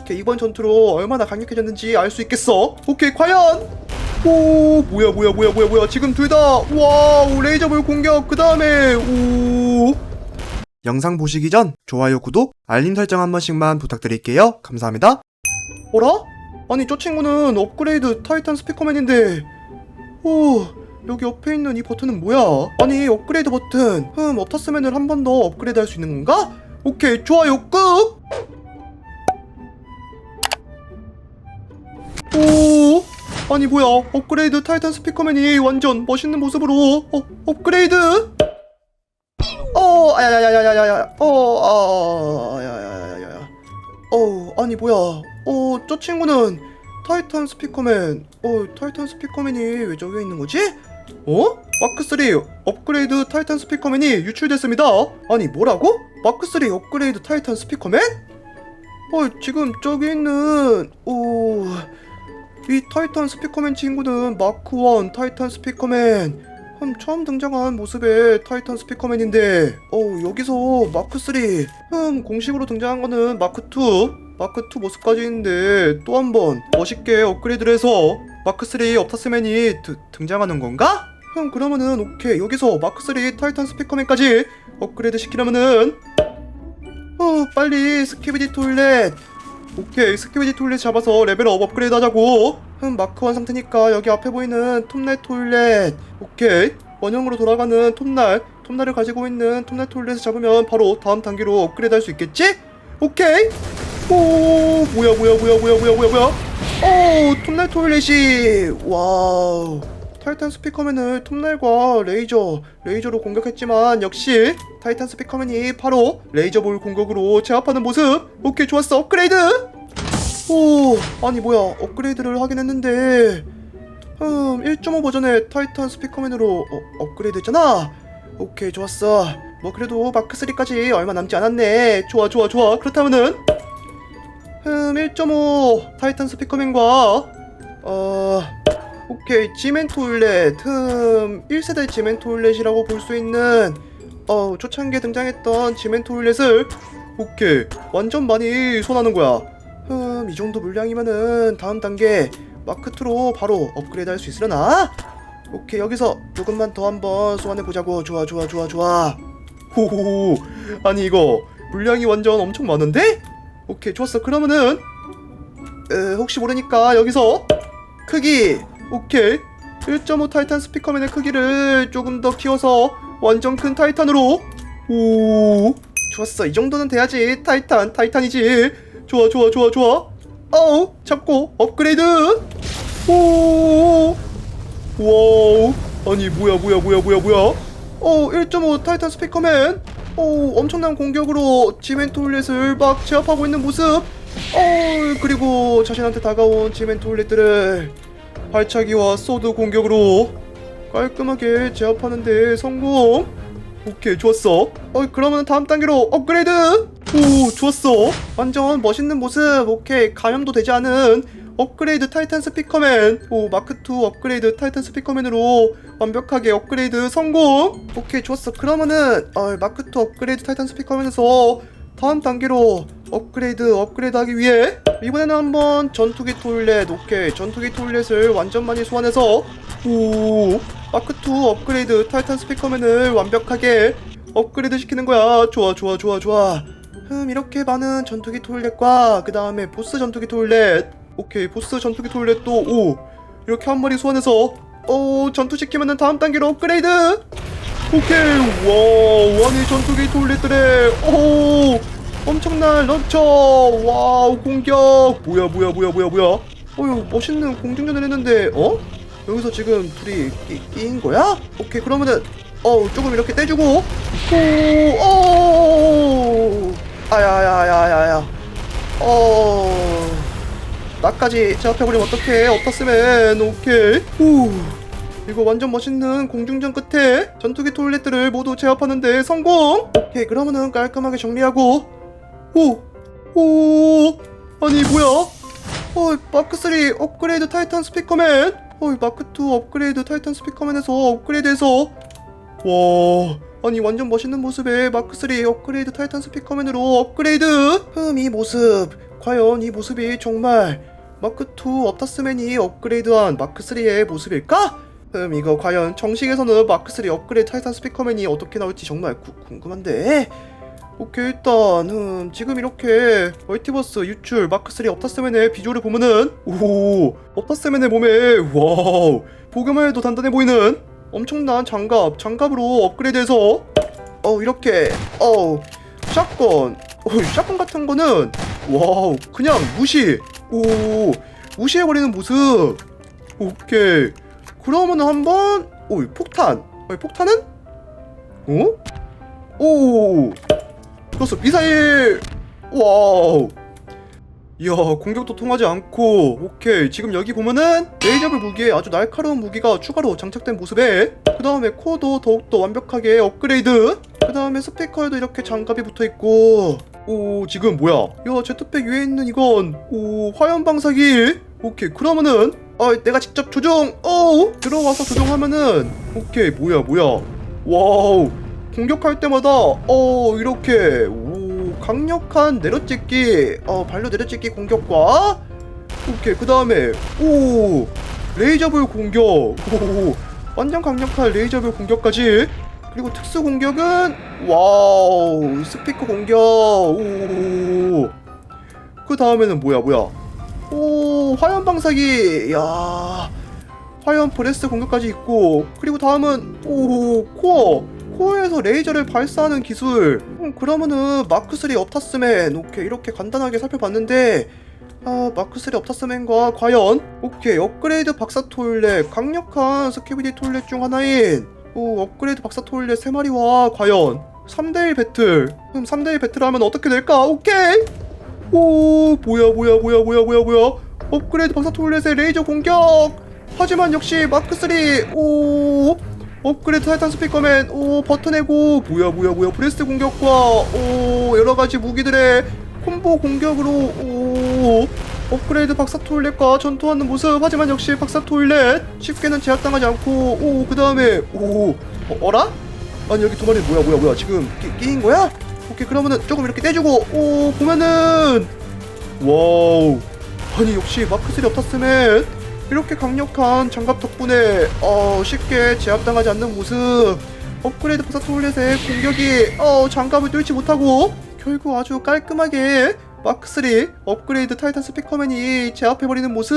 오케이 이번 전투로 얼마나 강력해졌는지 알 수 있겠어? 오케이 과연? 오 뭐야 뭐야 뭐야 뭐야 뭐야. 지금 둘 다 와우 레이저볼 공격. 그 다음에 오. 영상 보시기 전 좋아요 구독 알림 설정 한 번씩만 부탁드릴게요. 감사합니다. 어라? 아니 저 친구는 업그레이드 타이탄 스피커맨인데. 오 여기 옆에 있는 이 버튼은 뭐야? 아니 업그레이드 버튼. 흠 업탔으면은 한번 더 업그레이드 할 수 있는 건가? 오케이 좋아요 꾹 아니 뭐야 업그레이드 타이탄 스피커맨이 완전 멋있는 모습으로 어 업그레이드 어 아야야야야야야 어 아야야야야야 어 아니 뭐야 어 저 친구는 타이탄 스피커맨 어 타이탄 스피커맨이 왜 저기 있는 거지? 어? 마크3 업그레이드 타이탄 스피커맨이 유출됐습니다 아니 뭐라고? 마크3 업그레이드 타이탄 스피커맨? 어 지금 저기 있는 오... 이 타이탄 스피커맨 친구는 마크1 타이탄 스피커맨. 음, 처음 등장한 모습의 타이탄 스피커맨인데. 어 여기서 마크3 음 공식으로 등장한 거는 마크2 마크2 모습까지 있는데 또 한 번 멋있게 업그레이드를 해서 마크3 업타스맨이 드- 등장하는 건가? 음 그러면은 오케이. 여기서 마크3 타이탄 스피커맨까지 업그레이드 시키려면은 어 빨리 스키비디 토일렛 오케이 스키비디 토일렛 잡아서 레벨업 업그레이드 하자고. 흠 마크1 상태니까 여기 앞에 보이는 톱날 토일렛. 오케이 원형으로 돌아가는 톱날. 톱날을 가지고 있는 톱날 토일렛을 잡으면 바로 다음 단계로 업그레이드 할 수 있겠지? 오케이. 오 뭐야 뭐야 뭐야 뭐야 뭐야 뭐야 뭐야? 오 톱날 토일렛이. 와우 타이탄 스피커맨을 톱날과 레이저 레이저로 공격했지만 역시 타이탄 스피커맨이 바로 레이저볼 공격으로 제압하는 모습. 오케이 좋았어. 업그레이드! 오 아니 뭐야. 업그레이드를 하긴 했는데. 음 1.5 버전의 타이탄 스피커맨으로 어, 업그레이드 했잖아. 오케이 좋았어. 뭐 그래도 마크3까지 얼마 남지 않았네. 좋아 좋아 좋아. 그렇다면은 음 1.5 타이탄 스피커맨과 어 오케이 지멘 토일렛 흠 1세대 지멘 토일렛이라고 볼 수 있는 어 초창기에 등장했던 지멘 토일렛을 오케이 완전 많이 손하는 거야 흠, 이 정도 물량이면은 다음 단계 마크2로 바로 업그레이드 할 수 있으려나? 오케이, 여기서 조금만 더 한번 소환해 보자고. 좋아, 좋아, 좋아, 좋아. 호호호. 아니, 이거 물량이 완전 엄청 많은데? 오케이, 좋았어. 그러면은, 에, 혹시 모르니까 여기서 크기, 오케이. 1.5 타이탄 스피커맨의 크기를 조금 더 키워서 완전 큰 타이탄으로. 오, 좋았어. 이 정도는 돼야지. 타이탄, 타이탄이지. 좋아 좋아 좋아 좋아 어우 잡고 업그레이드 오 와우 아니 뭐야 뭐야 뭐야 뭐야 뭐야 어 1.5 타이탄 스피커맨 오 엄청난 공격으로 지멘 토일렛을 막 제압하고 있는 모습 어 그리고 자신한테 다가온 지멘 토일렛들을 발차기와 소드 공격으로 깔끔하게 제압하는데 성공. 오케이 좋았어. 어 그러면 다음 단계로 업그레이드. 오 좋았어. 완전 멋있는 모습. 오케이 감염도 되지 않은 업그레이드 타이탄 스피커맨. 오 마크2 업그레이드 타이탄 스피커맨으로 완벽하게 업그레이드 성공. 오케이 좋았어. 그러면은 어, 마크2 업그레이드 타이탄 스피커맨에서 다음 단계로 업그레이드 업그레이드 하기 위해 이번에는 한번 전투기 토일렛 오케이. 전투기 토일렛을 완전 많이 소환해서 오 마크2 업그레이드 타이탄 스피커맨을 완벽하게 업그레이드 시키는 거야. 좋아 좋아 좋아 좋아. 흠 이렇게 많은 전투기 토일렛과 그 다음에 보스 전투기 토일렛. 오케이 보스 전투기 토일렛도 오. 이렇게 한 마리 소환해서 오 전투시키면은 다음 단계로 업그레이드 오케이. 와우 아니 전투기 토일렛들의 오 엄청난 런처. 와우 공격. 뭐야 뭐야 뭐야 뭐야 뭐야. 어휴 멋있는 공중전을 했는데 어? 여기서 지금 둘이 끼, 끼인 거야? 오케이 그러면은 어 조금 이렇게 떼주고. 오오 아야야야야야. 어. 나까지 제압해버리면 어떡해? 어떻으면. 오케이. 후 이거 완전 멋있는 공중전 끝에 전투기 토일렛들을 모두 제압하는데 성공! 오케이 그러면은 깔끔하게 정리하고. 오! 오, 아니 뭐야? 어 마크3 업그레이드 타이탄 스피커맨! 어 마크2 업그레이드 타이탄 스피커맨에서 업그레이드해서. 와 아니 완전 멋있는 모습의 마크3 업그레이드 타이탄 스피커맨으로 업그레이드! 흠 이 모습. 과연 이 모습이 정말 마크2 업타스맨이 업그레이드한 마크3의 모습일까? 음 이거 과연 정식에서는 마크3 업그레이드 타이탄 스피커맨이 어떻게 나올지 정말 구- 궁금한데? 오케이 일단 음 지금 이렇게 멀티버스 유출 마크3 업타스맨의 비주얼을 보면은 오 업타스맨의 몸에 와우 보기만 해도 단단해 보이는 엄청난 장갑 장갑으로 업그레이드해서 어 이렇게 어 샷건 어 샷건 같은 거는 와우 그냥 무시 오 무시해버리는 모습. 오케이 그러면 한번 오 폭탄. 어, 폭탄은? 어? 오 그렇소. 미사일. 와우. 이야 공격도 통하지 않고. 오케이. 지금 여기 보면은 레이저블 무기에 아주 날카로운 무기가 추가로 장착된 모습에 그 다음에 코어도 더욱더 완벽하게 업그레이드. 그 다음에 스피커에도 이렇게 장갑이 붙어있고. 오 지금 뭐야? 야 제트팩 위에 있는 이건. 오 화염 방사기. 오케이. 그러면은 어 내가 직접 조종. 어 들어와서 조종하면은. 오케이 뭐야 뭐야. 와우. 공격할 때마다 어 이렇게. 오 강력한 내려찍기. 어 발로 내려찍기 공격과. 오케이 그 다음에 오 레이저볼 공격. 오 완전 강력한 레이저볼 공격까지. 그리고 특수 공격은 와우 스피커 공격. 오그 다음에는 뭐야 뭐야? 오 화염 방사기 야 화염 브레스 공격까지 있고 그리고 다음은 오 코어. 코어에서 레이저를 발사하는 기술. 음, 그러면은 마크3 업타스맨 오케이 이렇게 간단하게 살펴봤는데 아 마크3 업타스맨과 과연 오케이 업그레이드 박사 톨렛 강력한 스키비디 톨렛 중 하나인 오 업그레이드 박사 톨렛 3마리와 과연 3대1 배틀. 그럼 3대1 배틀하면 어떻게 될까? 오케이! 오 뭐야 뭐야 뭐야 뭐야 뭐야 뭐야 업그레이드 박사 톨렛의 레이저 공격 하지만 역시 마크3 오 업그레이드 타이탄 스피커맨 오 버텨내고 뭐야 뭐야 뭐야 브레스트 공격과 오 여러가지 무기들의 콤보 공격으로 오 업그레이드 박사 토일렛과 전투하는 모습 하지만 역시 박사 토일렛 쉽게는 제압당하지 않고 오 그 다음에 오 어, 어라? 아니 여기 두 마리 뭐야 뭐야 뭐야 지금 끼, 끼인 거야? 오케이 그러면은 조금 이렇게 떼주고 오 보면은 와우 아니 역시 마크3 업타스맨 이렇게 강력한 장갑 덕분에 어 쉽게 제압당하지 않는 모습. 업그레이드 박사 토일렛의 공격이 어 장갑을 뚫지 못하고 결국 아주 깔끔하게 마크3 업그레이드 타이탄 스피커맨이 제압해버리는 모습.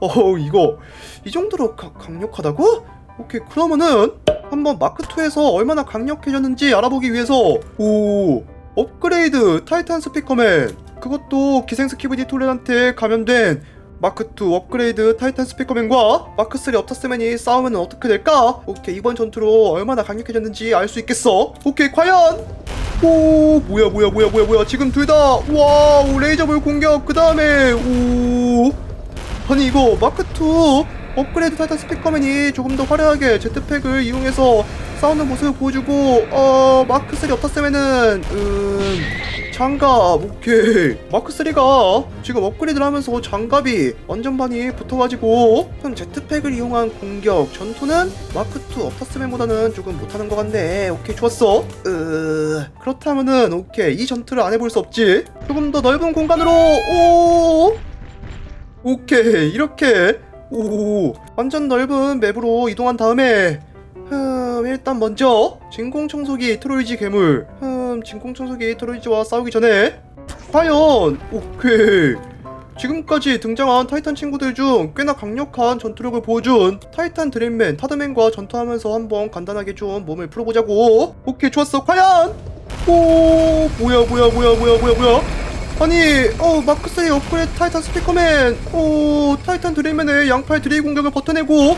어 이거 이 정도로 가- 강력하다고? 오케이 그러면은 한번 마크2에서 얼마나 강력해졌는지 알아보기 위해서. 오 업그레이드 타이탄 스피커맨. 그것도 기생 스키비디 톨렛한테 감염된 마크2 업그레이드 타이탄 스피커맨과 마크3 업타스맨이 싸우면 어떻게 될까? 오케이 이번 전투로 얼마나 강력해졌는지 알 수 있겠어? 오케이 과연! 오 뭐야 뭐야 뭐야 뭐야 뭐야. 지금 둘 다 와우 레이저볼 공격. 그 다음에 오. 아니 이거 마크2 업그레이드 타이탄 스피커맨이 조금 더 화려하게 제트팩을 이용해서 싸우는 모습을 보여주고 어 마크3 업타스맨은 음 장갑 오케이. 마크3가 지금 업그레이드를 하면서 장갑이 완전 많이 붙어가지고 형 제트팩을 이용한 공격 전투는 마크2 업타스맨보다는 조금 못하는 것 같네. 오케이 좋았어. 으 그렇다면은 오케이. 이 전투를 안 해볼 수 없지. 조금 더 넓은 공간으로 오! 오케이 이렇게 오 완전 넓은 맵으로 이동한 다음에 흠 일단 먼저 진공 청소기 트로이지 괴물. 흠 진공 청소기 트로이지와 싸우기 전에 과연 오케이. 지금까지 등장한 타이탄 친구들 중 꽤나 강력한 전투력을 보여준 타이탄 드림맨 타드맨과 전투하면서 한번 간단하게 좀 몸을 풀어보자고. 오케이 좋았어. 과연! 오 뭐야 뭐야 뭐야 뭐야 뭐야 뭐야 아니 어 마크3 업그레이드 타이탄 스피커맨. 오 타이탄 드림맨의 양팔 드레이 공격을 버텨내고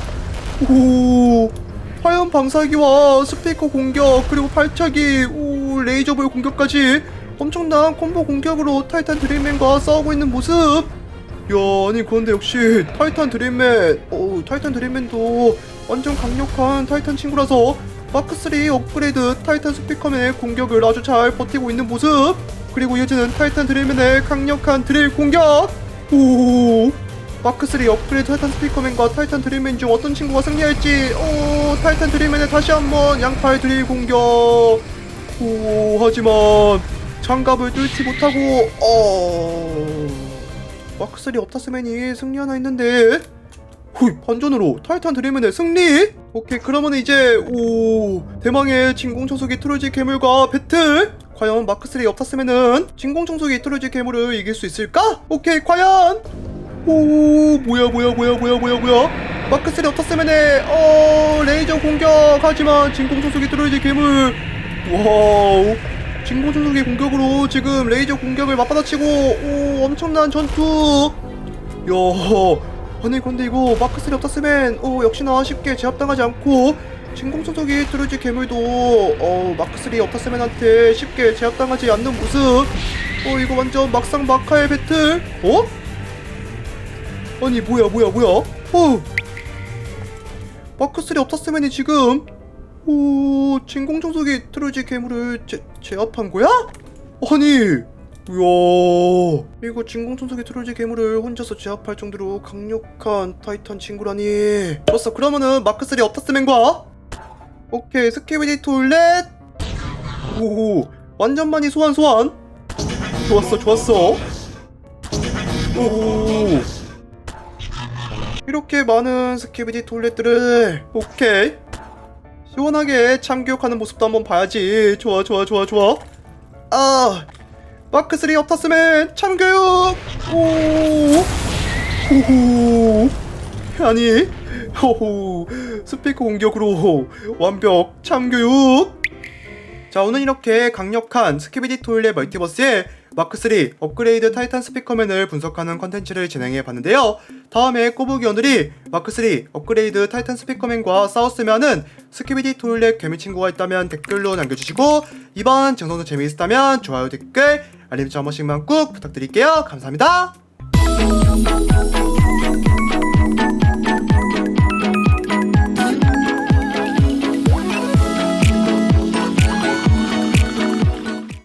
오 화염 방사기와 스피커 공격 그리고 발차기 오 레이저볼 공격까지 엄청난 콤보 공격으로 타이탄 드림맨과 싸우고 있는 모습. 야 아니 그런데 역시 타이탄 드림맨 오 타이탄 드림맨도 완전 강력한 타이탄 친구라서 마크3 업그레이드 타이탄 스피커맨의 공격을 아주 잘 버티고 있는 모습 그리고 이어지는 타이탄 드릴맨의 강력한 드릴 공격! 오! 마크3 업그레이드 타이탄 스피커맨과 타이탄 드릴맨 중 어떤 친구가 승리할지. 오 타이탄 드릴맨의 다시 한번 양팔 드릴 공격! 오 하지만 장갑을 뚫지 못하고 어. 마크3 업타스맨이 승리 하나 있는데 후이 반전으로 타이탄 드리맨의 승리? 오케이 그러면 이제 오 대망의 진공청소기 트로지 괴물과 배틀? 과연 마크3 업타스맨은 진공청소기 트로지 괴물을 이길 수 있을까? 오케이 과연! 오 뭐야 뭐야 뭐야 뭐야 뭐야 뭐야? 마크3 업타스맨의 어 레이저 공격 하지만 진공청소기 트로지 괴물. 와우. 진공청소기 공격으로 지금 레이저 공격을 맞받아치고 오 엄청난 전투. 야 아니 근데 이거 마크3 업타스맨 어 역시나 쉽게 제압당하지 않고 진공청소기 트루지 괴물도 어 마크3 업타스맨한테 쉽게 제압당하지 않는 모습. 어 이거 완전 막상 막하의 배틀. 어? 아니 뭐야 뭐야 뭐야? 어 마크3 업타스맨이 지금 오 진공청소기 트루지 괴물을 제, 제압한 거야? 아니 이야 이거 진공청소기 트로지 괴물을 혼자서 제압할 정도로 강력한 타이탄 친구라니. 좋았어 그러면은 마크3 업타스맨과? 오케이 스키비디 톨렛. 오 완전 많이 소환 소환. 좋았어 좋았어. 오 이렇게 많은 스키비디 톨렛들을 오케이. 시원하게 참교육하는 모습도 한번 봐야지. 좋아 좋아 좋아 좋아. 아 마크3 업타스맨 참교육 오. 호호. 아니 호호. 스피커 공격으로 완벽 참교육. 자 오늘 이렇게 강력한 스키비디 토일렛 멀티버스의 마크3 업그레이드 타이탄 스피커맨을 분석하는 컨텐츠를 진행해 봤는데요. 다음에 꼬부기 오늘이 마크3 업그레이드 타이탄 스피커맨과 싸웠으면은 스키비디 토일렛 개미 친구가 있다면 댓글로 남겨주시고 이번 정성도 재미있었다면 좋아요 댓글 알림 한 번씩만 꾹 부탁드릴게요. 감사합니다.